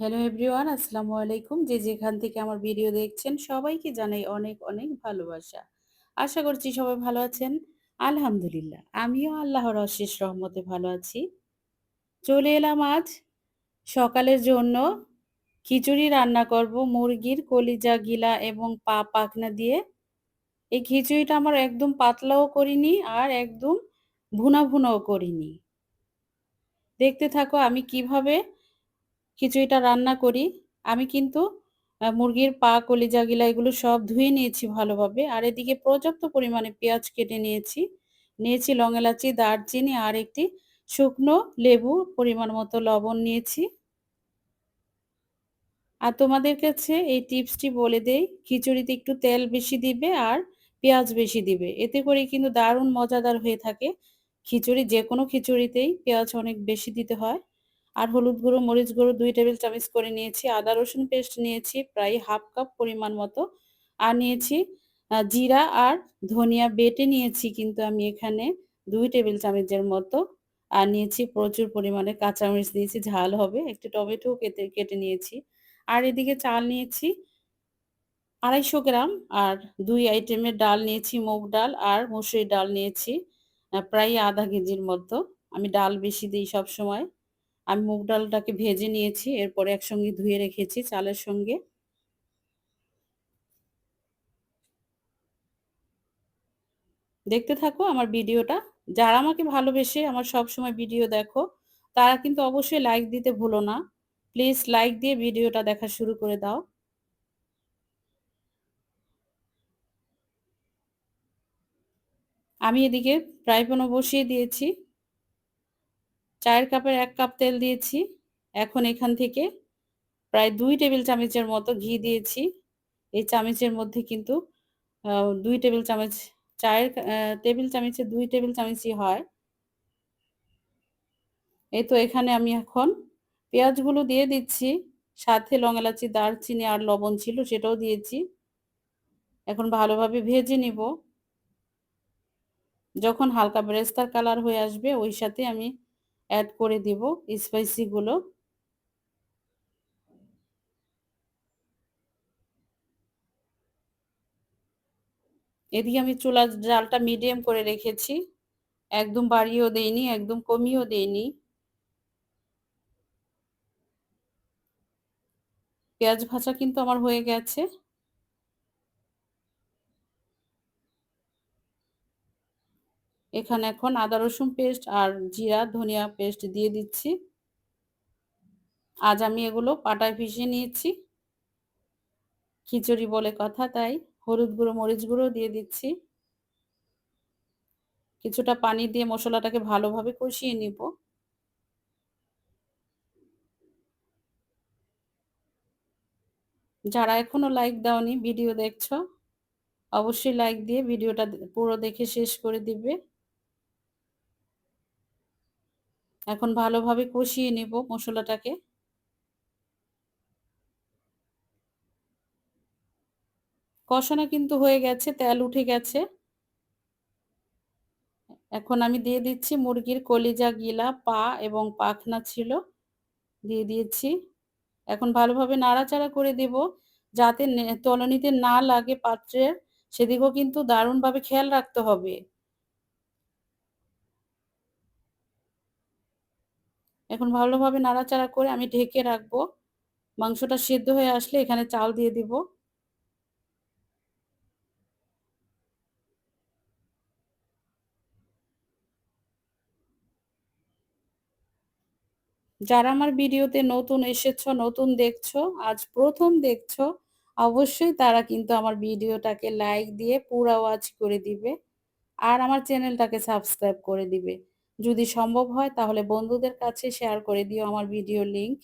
Hello everyone আসসালামু আলাইকুম যে যেখান থেকে আমার ভিডিও দেখছেন, সবাইকে জানাই অনেক অনেক ভালোবাসা। আশা করছি সবাই ভালো আছেন। আলহামদুলিল্লাহ, আমিও আল্লাহর অশেষ রহমতে ভালো আছি। চলে এলাম আজ সকালের জন্য খিচুড়ি রান্না করব, মুরগির কলিজা, গিলা এবং পা পাখনা দিয়ে। এই খিচুড়িটা আমার একদম পাতলাও করিনি আর একদম ভুনা ভুনাও করিনি। দেখতে থাকো আমি কীভাবে খিচুড়িটা রান্না করি। আমি কিন্তু মুরগির পা, কলিজা গিলা এগুলো সব ধুয়ে নিয়েছি ভালোভাবে। আর এদিকে পর্যাপ্ত পরিমাণে পেঁয়াজ কেটে নিয়েছি। নিয়েছি লং এলাচি, দারচিনি আর একটি শুকনো লেবু পরিমাণ মতো লবণ নিয়েছি। আর তোমাদের কাছে এই টিপসটি বলে দেই, খিচুড়িতে একটু তেল বেশি দিবে আর পেঁয়াজ বেশি দিবে। এতে করে কিন্তু দারুণ মজাদার হয়ে থাকে। খিচুড়ি যে কোনো খিচুড়িতেই পেঁয়াজ অনেক বেশি দিতে হয়। আর হলুদ গুঁড়ো, মরিচ গুঁড়ো দুই টেবিল চামচ করে নিয়েছি। আদা, রসুন পেস্ট নিয়েছি প্রায় হাফ কাপ পরিমাণ মতো। আর নিয়েছি জিরা আর ধনিয়া বেটে নিয়েছি কিন্তু আমি এখানে দুই টেবিল চামচের মতো। আর নিয়েছি প্রচুর পরিমাণে কাঁচামরিচ নিয়েছি, ঝাল হবে। একটু টমেটো কেটে কেটে নিয়েছি। আর এদিকে চাল নিয়েছি, আড়াইশো গ্রাম। আর দুই আইটেমের ডাল নিয়েছি, মুগ ডাল আর মুসুরি ডাল নিয়েছি প্রায় আধা কেজির মতো। আমি ডাল বেশি দিই সব সময় আমি মুগ ডালটাকে ভেজে নিয়েছি, এরপরে একসঙ্গে ধুয়ে রেখেছি চালের সঙ্গে। দেখতে থাকো আমার ভিডিওটা। যারা আমাকে ভালোবেসে আমার সব সময় ভিডিও দেখো, তারা কিন্তু অবশ্যই লাইক দিতে ভুলো না। প্লিজ লাইক দিয়ে ভিডিওটা দেখা শুরু করে দাও। আমি এদিকে ফ্রাই প্যানও বসিয়ে দিয়েছি। চায়ের কাপের এক কাপ তেল দিয়েছি। এখন এখান থেকে প্রায় দুই টেবিল চামচের মতো ঘি দিয়েছি। এই চামচের মধ্যে কিন্তু দুই টেবিল চামচ চায়ের টেবিল চামচে দুই টেবিল চামচই হয়। এই তো এখানে আমি এখন পেঁয়াজগুলো দিয়ে দিচ্ছি। সাথে লং এলাচি, দারচিনি আর লবণ ছিল সেটাও দিয়েছি। এখন ভালোভাবে ভেজে নিব। যখন হালকা ব্রেস্তার কালার হয়ে আসবে, ওই সাথে আমি অ্যাড করে দিব স্পাইসিগুলো এদিকে আমি চুলার জালটা মিডিয়াম করে রেখেছি। একদম বাড়িয়েও দেইনি, একদম কমিয়েও দেইনি। পেঁয়াজ ভাজা কিন্তু আমার হয়ে গেছে। এখানে এখন আদা, রসুন পেস্ট আর জিরা, ধনিয়া পেস্ট দিয়ে দিচ্ছি। আজ আমি এগুলো পাটায় ভিজিয়ে নিয়েছি। খিচুড়ি বলে কথা, তাই হলুদ গুঁড়ো, মরিচ গুঁড়ো দিয়ে দিচ্ছি। কিছুটা পানি দিয়ে মশলাটাকে ভালোভাবে কষিয়ে নিব। যারা এখনও লাইক দাওনি ভিডিও দেখছ, অবশ্যই লাইক দিয়ে ভিডিওটা পুরো দেখে শেষ করে দিবে। এখন ভালোভাবে কষিয়ে নেব মশলাটাকে। কষানো কিন্তু হয়ে গেছে, তেল উঠে গেছে। এখন আমি দিয়ে দিচ্ছি মুরগির কলিজা, গিলা, পা এবং পাখনা ছিল, দিয়ে দিয়েছি। এখন ভালোভাবে নাড়াচাড়া করে দেব যাতে তলনিতে না লাগে পাত্রের। সেদিকেও কিন্তু দারুণভাবে খেয়াল রাখতে হবে। এখন ভালোভাবে নাড়াচাড়া করে আমি ঢেকে রাখব। মাংসটা সেদ্ধ হয়ে আসলে এখানে চাল দিয়ে দিব। যারা আমার ভিডিওতে নতুন এসেছ, নতুন দেখছ, আজ প্রথম দেখছ, অবশ্যই তারা কিন্তু আমার ভিডিওটাকে লাইক দিয়ে পুরা ওয়াচ করে দিবে। আর আমার চ্যানেলটাকে সাবস্ক্রাইব করে দিবে। যদি সম্ভব হয়, তাহলে বন্ধুদের কাছে শেয়ার করে দিও আমার ভিডিও লিংক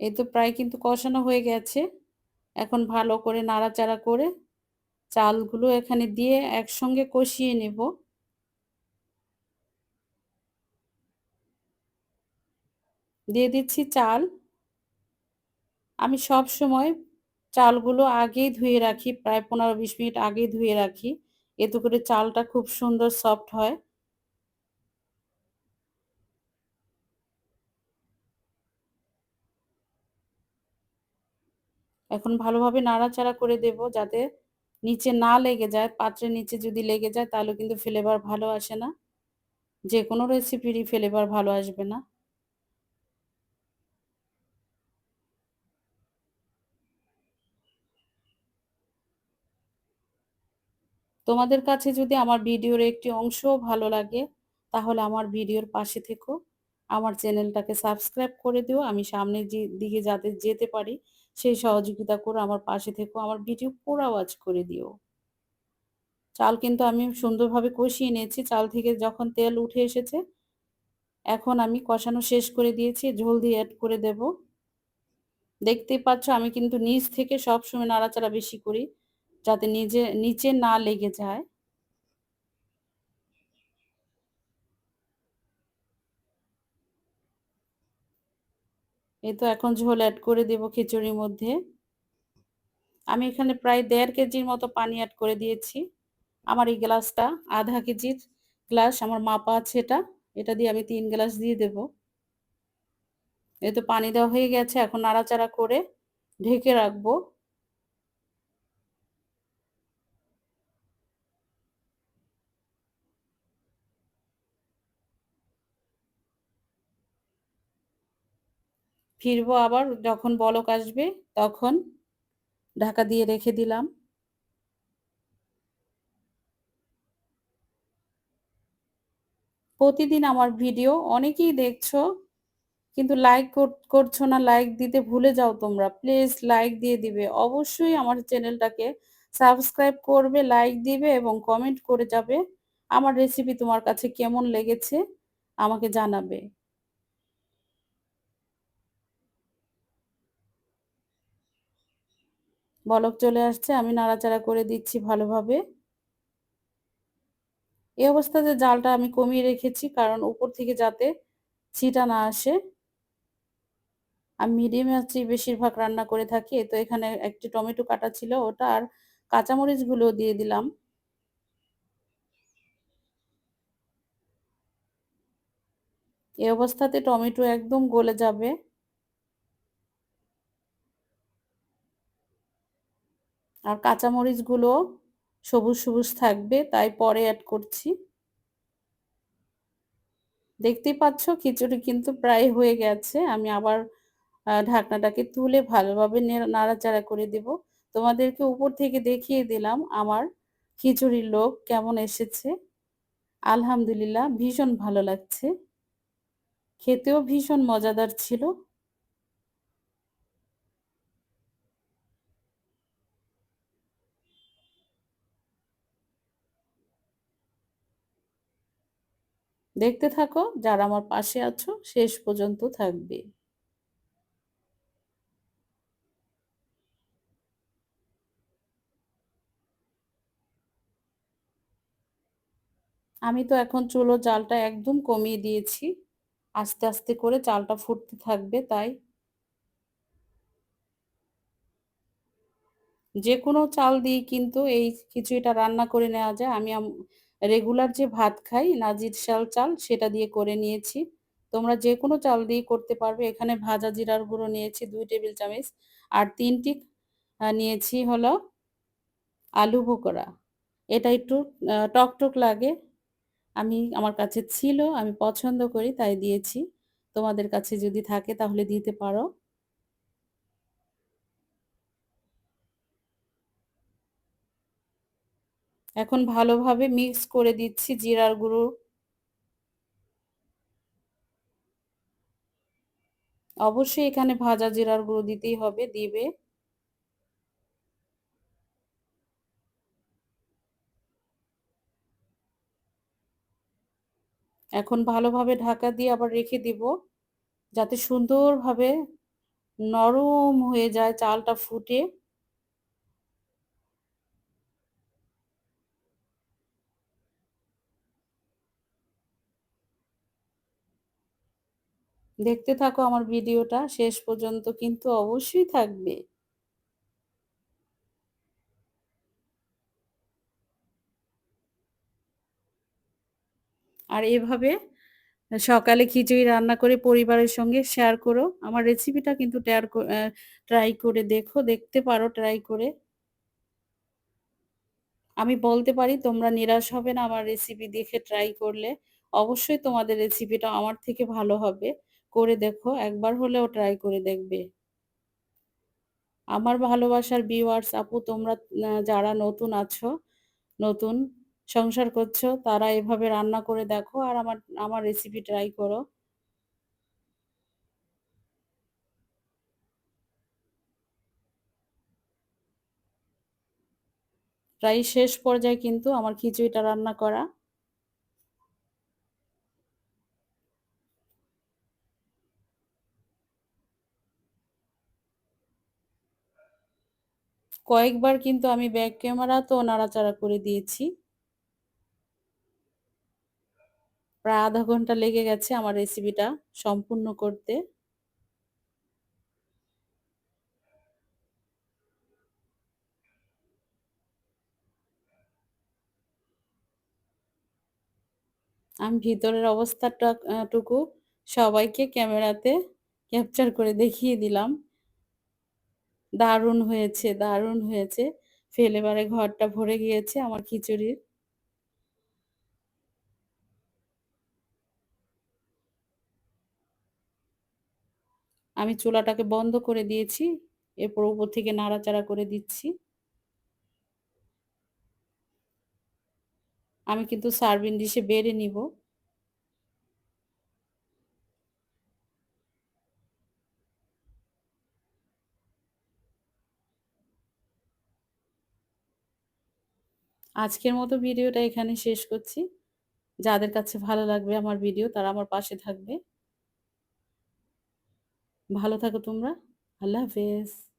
এই তো প্রায় কিন্তু কষানো হয়ে গেছে। এখন ভালো করে নাড়াচাড়া করে চালগুলো এখানে দিয়ে একসঙ্গে কষিয়ে নেব। দিয়ে দিচ্ছি চাল। আমি সব সময় চালগুলো আগেই ধুয়ে রাখি, প্রায় পনেরো বিশ মিনিট আগেই ধুয়ে রাখি। এতে করে চালটা খুব সুন্দর সফট হয়। এখন ভালোভাবে নাড়াচাড়া করে দেব যাতে নিচে না লেগে যায়। পাত্রের নিচে যদি লেগে যায় তাহলে কিন্তু ফ্লেভার ভালো আসে না। যে কোনো রেসিপিরই ফ্লেভার ভালো আসবে না। তোমাদের কাছে যদি আমার ভিডিওর একটি অংশও ভালো লাগে, তাহলে আমার ভিডিওর পাশে থেকো। আমার চ্যানেলটাকে সাবস্ক্রাইব করে দিও। আমি সামনের দিকে যাতে যেতে পারি, সেই সহযোগিতা করে আমার পাশে থেকো। আমার ভিডিও পুরো ওয়াচ করে দিও। চাল কিন্তু আমি সুন্দরভাবে কষিয়ে নিয়েছি। চাল থেকে যখন তেল উঠে এসেছে, এখন আমি কষানো শেষ করে দিয়েছি। ঝোল দিয়ে অ্যাড করে দেব। দেখতেই পাচ্ছ, আমি কিন্তু নিচ থেকে সবসময় নাড়াচাড়া বেশি করি। যাতে নিজে, নিচে না লেগে যায়। এই তো এখন ঝোল অ্যাড করে দেব খিচুড়ির মধ্যে। আমি এখানে প্রায় দেড় কেজির মতো পানি অ্যাড করে দিয়েছি। আমার এই গ্লাসটা আধা কেজির গ্লাস, আমার মাপা আছে এটা। এটা দিয়ে আমি তিন গ্লাস দিয়ে দেব। এই তো পানি দেওয়া হয়ে গেছে, এখন নাড়াচাড়া করে ঢেকে রাখব। ফিরবো আবার, যখন বলক আসবে, তখন ঢাকা দিয়ে রেখে দিলাম। প্রতিদিন আমার ভিডিও, অনেকেই দেখছ, কিন্তু লাইক করছ না লাইক দিতে ভুলে যাও তোমরা। প্লিজ লাইক দিয়ে দিবে। অবশ্যই আমার চ্যানেলটাকে সাবস্ক্রাইব করবে লাইক দিবে এবং কমেন্ট করে যাবে। আমার রেসিপি তোমার কাছে কেমন লেগেছে, আমাকে জানাবে। বলক চলে আসছে, আমি নাড়াচাড়া করে দিচ্ছি ভালোভাবে। এই অবস্থাতে জালটা আমি কমিয়ে রেখেছি, কারণ উপর থেকে যাতে ছিটা না আসে। আমি মিডিয়াম আঁচে বেশিরভাগ রান্না করে থাকি, তো এখানে একটি টমেটো কাটা ছিল ওটা, আর কাঁচামরিচগুলো দিয়ে দিলাম। এই অবস্থাতে টমেটো একদম গলে যাবে। আর কাঁচামরিচগুলো সবুজ সবুজ থাকবে, তাই পরে অ্যাড করছি। দেখতেই পাচ্ছ খিচুড়ি কিন্তু প্রায় হয়ে গেছে, আমি আবার ঢাকনাটাকে তুলে ভালোভাবে নাড়াচাড়া করে দেব। তোমাদেরকে উপর থেকে দেখিয়ে দিলাম আমার খিচুড়ির লোক কেমন এসেছে। আলহামদুলিল্লাহ, ভীষণ ভালো লাগছে। খেতেও ভীষণ মজাদার ছিল। দেখতে থাকো, যারা আমার পাশে আছো, শেষ পর্যন্ত থাকবে। আমি তো এখন চুলো জালটা একদম কমিয়ে দিয়েছি। আস্তে আস্তে করে চালটা ফুটতে থাকবে, তাই। যে কোনো চাল দিয়ে কিন্তু এই খিচুড়িটা রান্না করে নেওয়া যায়। আমি রেগুলার যে ভাত খাই, নাজির শাল চাল, সেটা দিয়ে করে নিয়েছি। তোমরা যে কোনো চাল দিয়ে করতে পারবে। এখানে ভাজা জিরার গুঁড়ো নিয়েছি, দুই টেবিল চামচ। আর তিনটি নিয়েছি হলো আলু বোকরা এটা একটু টকটক লাগে। আমি, আমার কাছে ছিল, আমি পছন্দ করি, তাই দিয়েছি। তোমাদের কাছে যদি থাকে, তাহলে দিতে পারো। এখন ভালোভাবে মিক্স করে দিচ্ছি জিরার গুঁড়ো। অবশ্যই এখানে ভাজা জিরার গুঁড়ো দিতেই হবে, দিবে। এখন ভালোভাবে ঢাকা দিয়ে আবার রেখে দিব, যাতে সুন্দরভাবে নরম হয়ে যায় চালটা ফুটে। দেখতে থাকো আমার ভিডিওটা শেষ পর্যন্ত কিন্তু অবশ্যই থাকবে আর এভাবে সকালে খিচুড়ি রান্না করে পরিবারের সঙ্গে শেয়ার করো। আমার রেসিপিটা কিন্তু ট্রাই করে দেখো, দেখতে পারো ট্রাই করে। আমি বলতে পারি তোমরা নিরাশ হবে না আমার রেসিপি দেখে ট্রাই করলে। অবশ্যই তোমাদের রেসিপিটা আমার থেকে ভালো হবে। করে দেখো, একবার হলেও ট্রাই করে দেখবে। আমার ভালোবাসার ভিউয়ার্স আপু তোমরা যারা নতুন আছো, নতুন সংসার করছ তারা এভাবে রান্না করে দেখো আর আমার আমার রেসিপি ট্রাই করো। প্রায় শেষ পর্যায়ে কিন্তু আমার খিচুড়িটা রান্না করা। কয়েকবার কিন্তু আমি ব্যাক ক্যামেরা ক্যামেরাতেও নাড়াচাড়া করে দিয়েছি। প্রায় আধা ঘণ্টা লেগে গেছে আমার রেসিপিটা সম্পূর্ণ করতে। আমি ভিতরের অবস্থাটা টুকু সবাইকে ক্যামেরাতে ক্যাপচার করে দেখিয়ে দিলাম। দারুণ হয়েছে, দারুণ হয়েছে। ফেলেবারে ঘরটা ভরে গিয়েছে আমার খিচুড়ির। আমি চুলাটাকে বন্ধ করে দিয়েছি। এরপর উপর থেকে নাড়াচাড়া করে দিচ্ছি। আমি কিন্তু সার্ভিং ডিশে বেড়ে নিব। আজকের মতো ভিডিওটা এখানে শেষ করছি। যাদের কাছে ভালো লাগবে আমার ভিডিও, তারা আমার পাশে থাকবে। ভালো থাকো তোমরা। আল্লাহ হাফেজ।